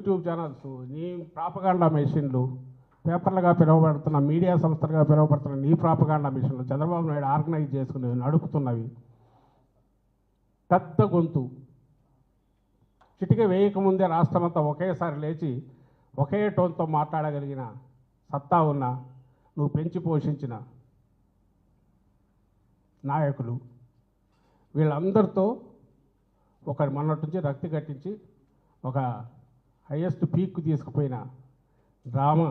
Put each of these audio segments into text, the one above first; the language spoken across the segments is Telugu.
యూట్యూబ్ ఛానల్స్ నీ ప్రాపగాండా మెషిన్లు పేపర్లుగా పిలువబడుతున్న మీడియా సంస్థలుగా పిలువబడుతున్న నీ ప్రాపగాండా మిషన్లు చంద్రబాబు నాయుడు ఆర్గనైజ్ చేసుకుని నడుపుతున్నవి. పెద్ద గొంతు. చిటిక వేయకముందే రాష్ట్రమంతా ఒకేసారి లేచి ఒకే టోన్తో మాట్లాడగలిగిన సత్తా ఉన్న నువ్వు పెంచి పోషించిన నాయకులు. వీళ్ళందరితో ఒక మొన్నటి నుంచి రక్తి కట్టించి ఒక హయ్యెస్ట్ పీక్ తీసుకుపోయిన డ్రామా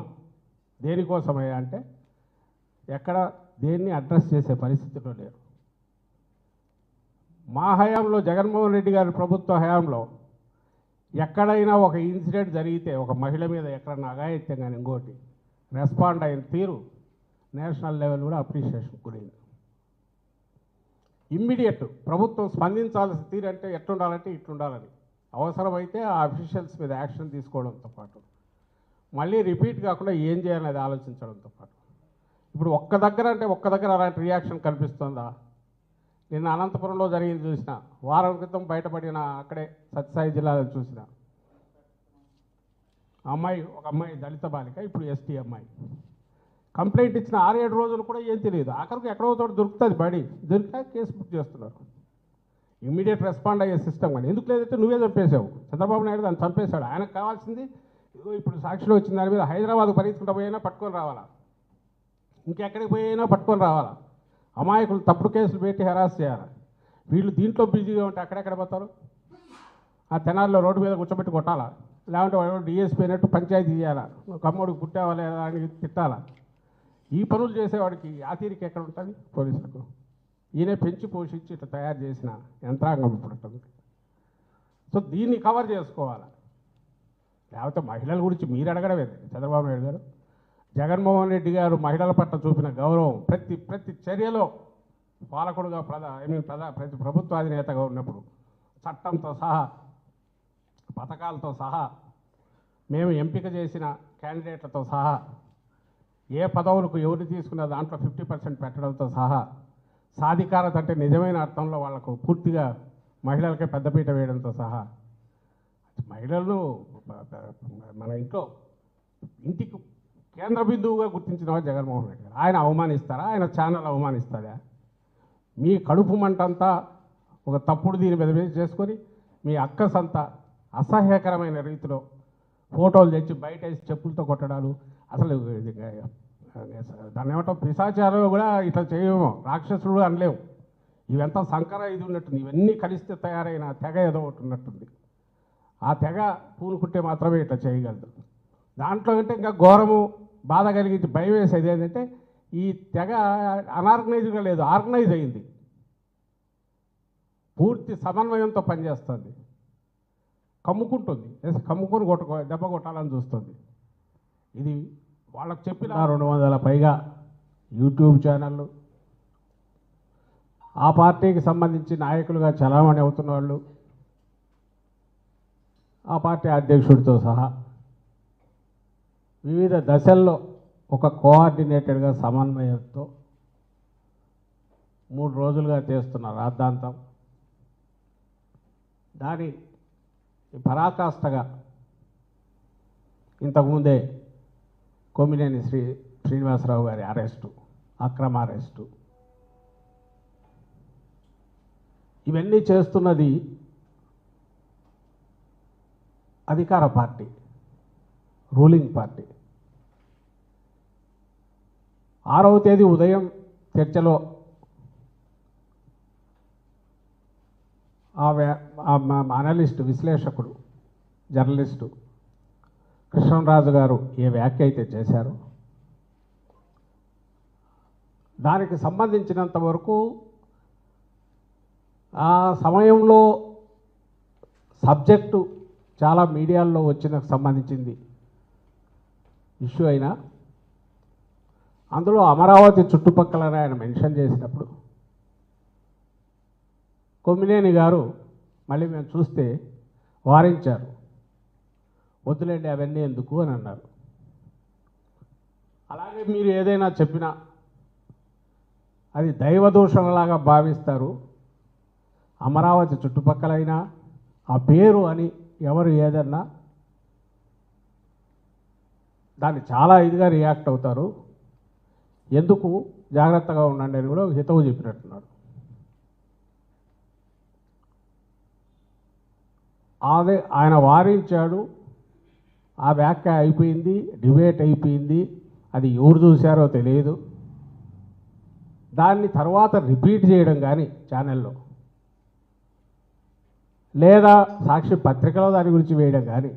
దేనికోసమయ్యా అంటే ఎక్కడ దేన్ని అడ్రస్ చేసే పరిస్థితిలో లేరు. మా హయాంలో జగన్మోహన్ రెడ్డి గారి ప్రభుత్వ హయాంలో ఎక్కడైనా ఒక ఇన్సిడెంట్ జరిగితే ఒక మహిళ మీద ఎక్కడన్నా అఘాయిత్యం కానీ ఇంకోటి రెస్పాండ్ అయిన తీరు నేషనల్ లెవెల్ కూడా అప్రిషియేషన్ గురైంది. ఇమ్మీడియట్ ప్రభుత్వం స్పందించాల్సిన తీరు అంటే ఎట్లుండాలంటే ఇట్లుండాలని అవసరమైతే ఆ అఫీషియల్స్ మీద యాక్షన్ తీసుకోవడంతో పాటు మళ్ళీ రిపీట్ కాకుండా ఏం చేయాలనేది ఆలోచించడంతో పాటు. ఇప్పుడు ఒక్క దగ్గర అంటే ఒక్క దగ్గర అలాంటి రియాక్షన్ కనిపిస్తుందా? నిన్న అనంతపురంలో జరిగింది చూసిన వారం క్రితం బయటపడిన అక్కడే సత్యసాయి జిల్లాలో చూసిన. అమ్మాయి ఒక అమ్మాయి దళిత బాలిక ఇప్పుడు ఎస్టీ అమ్మాయి. కంప్లైంట్ ఇచ్చిన ఆరు ఏడు రోజులు కూడా ఏం తెలియదు. ఆఖరికి ఎక్కడో తోట దొరుకుతుంది బడి. దొరికితే కేసు బుక్ చేస్తున్నారు. ఇమ్మీడియట్ రెస్పాండ్ అయ్యే సిస్టమ్ కానీ. ఎందుకు లేదంటే నువ్వే చంపేశావు. చంద్రబాబు నాయుడు దాన్ని చంపేశాడు. ఆయనకు కావాల్సింది ఇప్పుడు సాక్షిలో వచ్చిన దాని మీద హైదరాబాద్ పరిగెత్తుకుంటూ పోయినా పట్టుకొని రావాలా? ఇంకెక్కడికి పోయినా పట్టుకొని రావాలా? అమాయకులు తప్పుడు కేసులు పెట్టి హెరాస్ చేయాలి? వీళ్ళు దీంట్లో బిజీగా ఉంటే అక్కడెక్కడ పోతారు? ఆ తెనాల్లో రోడ్డు మీద కూర్చోబెట్టి కొట్టాలా? లేకుంటే వాడు డిఎస్పీ అయినట్టు పంచాయతీ చేయాలా? ఒక అమ్మోడు లేదా అని తిట్టాలా? ఈ పనులు చేసేవాడికి ఆ తీరిక ఎక్కడ ఉంటుంది? పోలీసులకు. ఈయన పెంచి పోషించి ఇట్లా తయారు చేసిన యంత్రాంగం ఇప్పుడు సో దీన్ని కవర్ చేసుకోవాలి? లేకపోతే మహిళల గురించి మీరు అడగడమే. చంద్రబాబు నాయుడు గారు జగన్మోహన్ రెడ్డి గారు మహిళల పట్ల చూపిన గౌరవం ప్రతి ప్రతి చర్యలో పాలకుడుగా ప్రధా ఐ మీన్ ప్రధా ప్రతి ప్రభుత్వాధినేతగా ఉన్నప్పుడు చట్టంతో సహా పథకాలతో సహా మేము ఎంపిక చేసిన క్యాండిడేట్లతో సహా ఏ పదవులకు ఎవరు తీసుకున్న దాంట్లో ఫిఫ్టీ పర్సెంట్ పెట్టడంతో సహా సాధికారత అంటే నిజమైన అర్థంలో వాళ్ళకు పూర్తిగా మహిళలకే పెద్దపీట వేయడంతో సహా. మహిళలు మన ఇంట్లో ఇంటికి కేంద్ర బిందువుగా గుర్తించిన జగన్మోహన్ రెడ్డి గారు. ఆయన అవమానిస్తారా? ఆయన ఛానల్ అవమానిస్తారా? మీ కడుపు మంటంతా ఒక తప్పుడు దీని మీద చేసుకొని మీ అక్కసంతా అసహ్యకరమైన రీతిలో ఫోటోలు తెచ్చి బయట వేసి చెప్పులతో కొట్టడాలు. అసలు ఇది దాన్ని ఏమంటాం? పిశాచాలు కూడా ఇట్లా చేయము. రాక్షసుడు అనలేము ఇవంతా సంకర ఇది ఉన్నట్టుంది. ఇవన్నీ కలిస్తే తయారైన తెగ ఏదో ఒకటి ఉన్నట్టుంది. ఆ తెగ పూనుకుంటే మాత్రమే ఇట్లా చేయగలదు. దాంట్లో అంటే ఇంకా ఘోరము బాధ కలిగించి భయం వేసేది ఏంటంటే ఈ తెగ అనార్గనైజ్గా లేదు. ఆర్గనైజ్ అయింది. పూర్తి సమన్వయంతో పనిచేస్తుంది. కమ్ముకుంటుంది. కమ్ముకొని కొట్టుకో దెబ్బ కొట్టాలని చూస్తుంది. ఇది వాళ్ళకి చెప్పిన రెండు వందల పైగా యూట్యూబ్ ఛానళ్ళు ఆ పార్టీకి సంబంధించి నాయకులుగా చలామణి అవుతున్న వాళ్ళు ఆ పార్టీ అధ్యక్షుడితో సహా వివిధ దశల్లో ఒక కోఆర్డినేటెడ్గా సమన్వయంతో మూడు రోజులుగా చేస్తున్న రాద్ధాంతం. దాని పరాకాష్ఠగా ఇంతకుముందే కొమ్మినేని శ్రీ శ్రీనివాసరావు గారి అరెస్టు అక్రమ అరెస్టు. ఇవన్నీ చేస్తున్నది అధికార పార్టీ రూలింగ్ పార్టీ. ఆరవ తేదీ ఉదయం చర్చలో ఆ వ్యా- ఆ అనలిస్ట్ విశ్లేషకుడు జర్నలిస్టు కృష్ణరాజు గారు ఏ వ్యాఖ్య అయితే చేశారు దానికి సంబంధించినంత వరకు ఆ సమయంలో సబ్జెక్టు చాలా మీడియాల్లో వచ్చిన సంబంధించింది ఇష్యూ అయినా. అందులో అమరావతి చుట్టుపక్కల ఆయన మెన్షన్ చేసినప్పుడు కొమ్మినేని గారు మళ్ళీ మేము చూస్తే వారించారు. వద్దులేండి అవన్నీ ఎందుకు అని అన్నారు. అలాగే మీరు ఏదైనా చెప్పినా అది దైవదూషణలాగా భావిస్తారు. అమరావతి చుట్టుపక్కలైనా ఆ పేరు అని ఎవరు ఏదన్నా దాన్ని చాలా ఇదిగా రియాక్ట్ అవుతారు. ఎందుకు? జాగ్రత్తగా ఉండండి అని కూడా హితవు చెప్పినట్టున్నాడు అదే ఆయన వారించాడు ఆ వ్యాఖ్య అయిపోయింది డిబేట్ అయిపోయింది. అది ఎవరు చూశారో తెలియదు. దాన్ని తర్వాత రిపీట్ చేయడం కానీ ఛానల్లో. లేదా సాక్షి పత్రికలో దాని గురించి వేయడం కానీ.